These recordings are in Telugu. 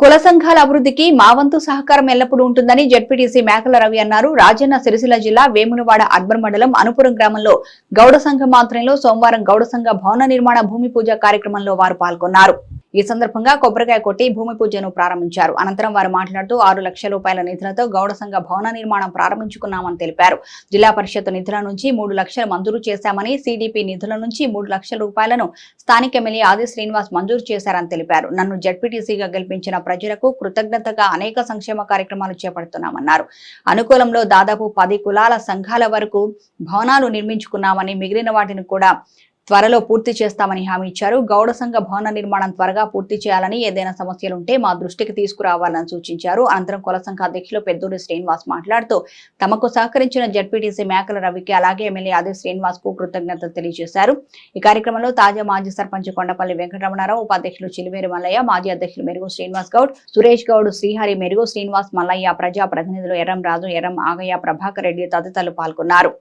కుల సంఘాల అభివృద్ధికి మా వంతు సహకారం ఎల్లప్పుడూ ఉంటుందని జడ్పీటీసీ మేకల రవి అన్నారు. రాజన్న సిరిసిల్ల జిల్లా వేములవాడ అర్బన్ మండలం అనుపురం గ్రామంలో గౌడ సంఘం ఆధ్వర్యంలో సోమవారం గౌడ సంఘ భవన నిర్మాణ భూమి పూజ కార్యక్రమంలో వారు పాల్గొన్నారు. ఈ సందర్భంగా కొబ్బరికాయ కొట్టి భూమి పూజను ప్రారంభించారు. అనంతరం వారు మాట్లాడుతూ ఆరు లక్షల రూపాయల నిధులతో గౌడ సంఘ భవన నిర్మాణం ప్రారంభించుకున్నామని తెలిపారు. జిల్లా పరిషత్ నిధుల నుంచి మూడు లక్షలు మంజూరు చేశామని సిడిపి నిధుల నుంచి మూడు లక్షల రూపాయలను స్థానిక ఎమ్మెల్యే ఆది శ్రీనివాస్ మంజూరు చేశారని తెలిపారు. నన్ను జడ్పీటీసీగా గెలిపించిన ప్రజలకు కృతజ్ఞతగా అనేక సంక్షేమ కార్యక్రమాలు చేపడుతున్నామన్నారు. అనుకూలంలో దాదాపు పది కులాల సంఘాల వరకు భవనాలు నిర్మించుకున్నామని మిగిలిన వాటిని కూడా త్వరలో పూర్తి చేస్తామని హామీ ఇచ్చారు. గౌడ సంఘ భవన నిర్మాణం త్వరగా పూర్తి చేయాలని ఏదైనా సమస్యలుంటే మా దృష్టికి తీసుకురావాలని సూచించారు. అనంతరం కుల సంఘ అధ్యక్షులు పెద్దూరి శ్రీనివాస్ మాట్లాడుతూ తమకు సహకరించిన జడ్పీటీసీ మేకల రవికి అలాగే ఎమ్మెల్యే ఆది శ్రీనివాస్కు కృతజ్ఞతలు తెలియజేశారు. ఈ కార్యక్రమంలో తాజా మాజీ సర్పంచ్ కొండపల్లి వెంకటరమణారావు ఉపాధ్యక్షులు చిలివేరు మల్లయ్య మాజీ అధ్యక్షులు మెరుగు శ్రీనివాస్ గౌడ్ సురేష్ గౌడ్ శ్రీహరి మెరుగు శ్రీనివాస్ మల్లయ్య ప్రజా ప్రతినిధులు ఎర్రం రాజు ఎర్రం ఆగయ్య ప్రభాకర్ రెడ్డి తదితరులు పాల్గొన్నారు.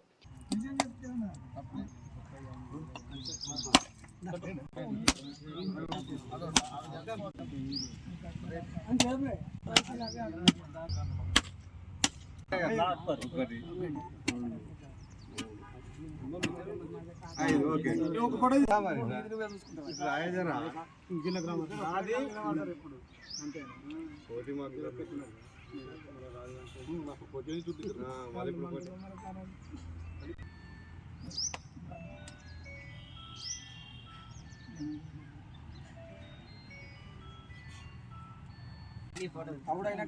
కోటి మాకు కోటి చుట్టూ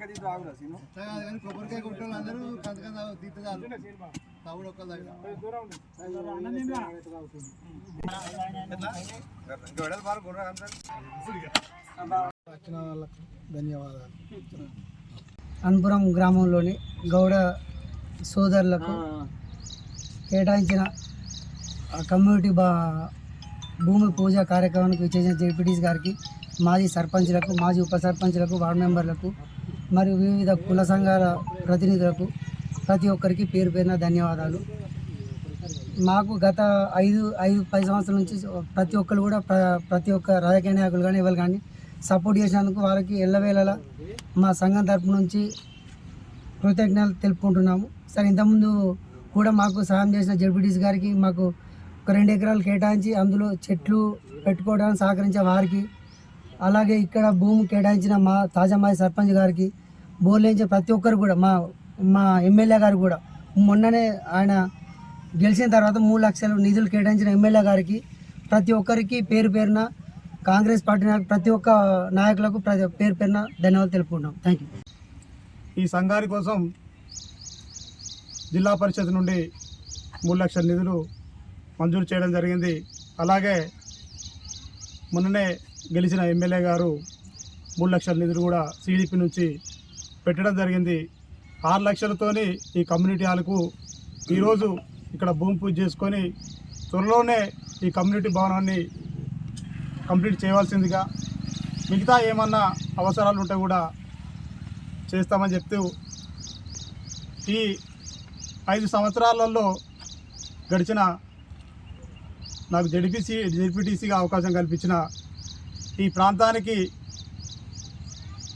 తీసి ఆగురా సీను కొబ్బరికాయ కొట్టాలి అందరూ తవుడు ఒక్కళ్ళు వచ్చిన వాళ్ళకు ధన్యవాదాలు అన్పురం గ్రామంలోని గౌడ సోదరులకు కేటాయించిన కమ్యూనిటీ బా భూమి పూజ కార్యక్రమానికి విచ్చేసిన జెడ్పీటీస్ గారికి మాజీ సర్పంచ్లకు మాజీ ఉప సర్పంచ్లకు వార్డు మెంబర్లకు మరియు వివిధ కుల సంఘాల ప్రతినిధులకు ప్రతి ఒక్కరికి పేరు పేరున ధన్యవాదాలు. మాకు గత ఐదు ఐదు పది సంవత్సరాల నుంచి ప్రతి ఒక్కరు కూడా ప్ర- ప్రతి ఒక్క రాజకీయ నాయకులు కానీ ఎవరు కానీ సపోర్ట్ చేసినందుకు వారికి ఎల్లవేళలా మా సంఘం తరపు నుంచి కృతజ్ఞతలు తెలుపుకుంటున్నాము. సరే ఇంతకుముందు కూడా మాకు సహాయం చేసిన జడ్పీటీసీ గారికి మాకు ఒక రెండు ఎకరాలు కేటాయించి అందులో చెట్లు పెట్టుకోవడానికి సహకరించే వారికి అలాగే ఇక్కడ భూమి కేటాయించిన మా తాజా మాజీ సర్పంచ్ గారికి బోర్లేంచే ప్రతి ఒక్కరు కూడా మా మా ఎమ్మెల్యే గారు కూడా. మొన్ననే ఆయన గెలిచిన తర్వాత మూడు లక్షలు నిధులు కేటాయించిన ఎమ్మెల్యే గారికి ప్రతి ఒక్కరికి పేరు పేరున కాంగ్రెస్ పార్టీ నాయకు ప్రతి ఒక్క నాయకులకు ప్రతి పేరు పేరున ధన్యవాదాలు తెలుపుకుంటాం థ్యాంక్ యూ ఈ సంఘాని కోసం జిల్లా పరిషత్ నుండి మూడు లక్షల నిధులు మంజూరు చేయడం జరిగింది. అలాగే మొన్ననే గెలిచిన ఎమ్మెల్యే గారు మూడు లక్షల నిధులు కూడా సిడిపి నుంచి పెట్టడం జరిగింది. ఆరు లక్షలతోని ఈ కమ్యూనిటీ హాల్కు ఈరోజు ఇక్కడ భూమి పూజ చేసుకొని త్వరలోనే ఈ కమ్యూనిటీ భవనాన్ని కంప్లీట్ చేయవలసిందిగా మిగతా ఏమన్నా అవసరాలు ఉంటే కూడా చేస్తామని చెప్తూ ఈ ఐదు సంవత్సరాలలో గడిచిన నాకు జడిపిసి జడ్పీటీసీగా అవకాశం కల్పించిన ఈ ప్రాంతానికి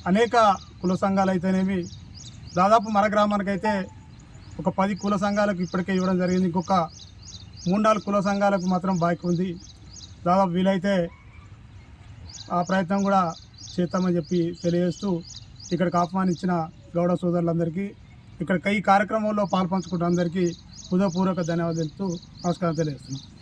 అనేక కుల సంఘాలు అయితేనేమి దాదాపు మన గ్రామానికైతే ఒక పది కుల సంఘాలకు ఇప్పటికే ఇవ్వడం జరిగింది. ఇంకొక మూడు నాలుగు కుల సంఘాలకు మాత్రం బాకీ ఉంది. దాదాపు వీలైతే ఆ ప్రయత్నం కూడా చేస్తామని చెప్పి తెలియజేస్తూ ఇక్కడికి ఆహ్వానించిన గౌడ సోదరులందరికీ ఇక్కడ ఈ కార్యక్రమంలో పాల్పంచుకుంటున్న అందరికీ హృదయపూర్వక ధన్యవాదాలు నమస్కారం తెలియజేస్తున్నాను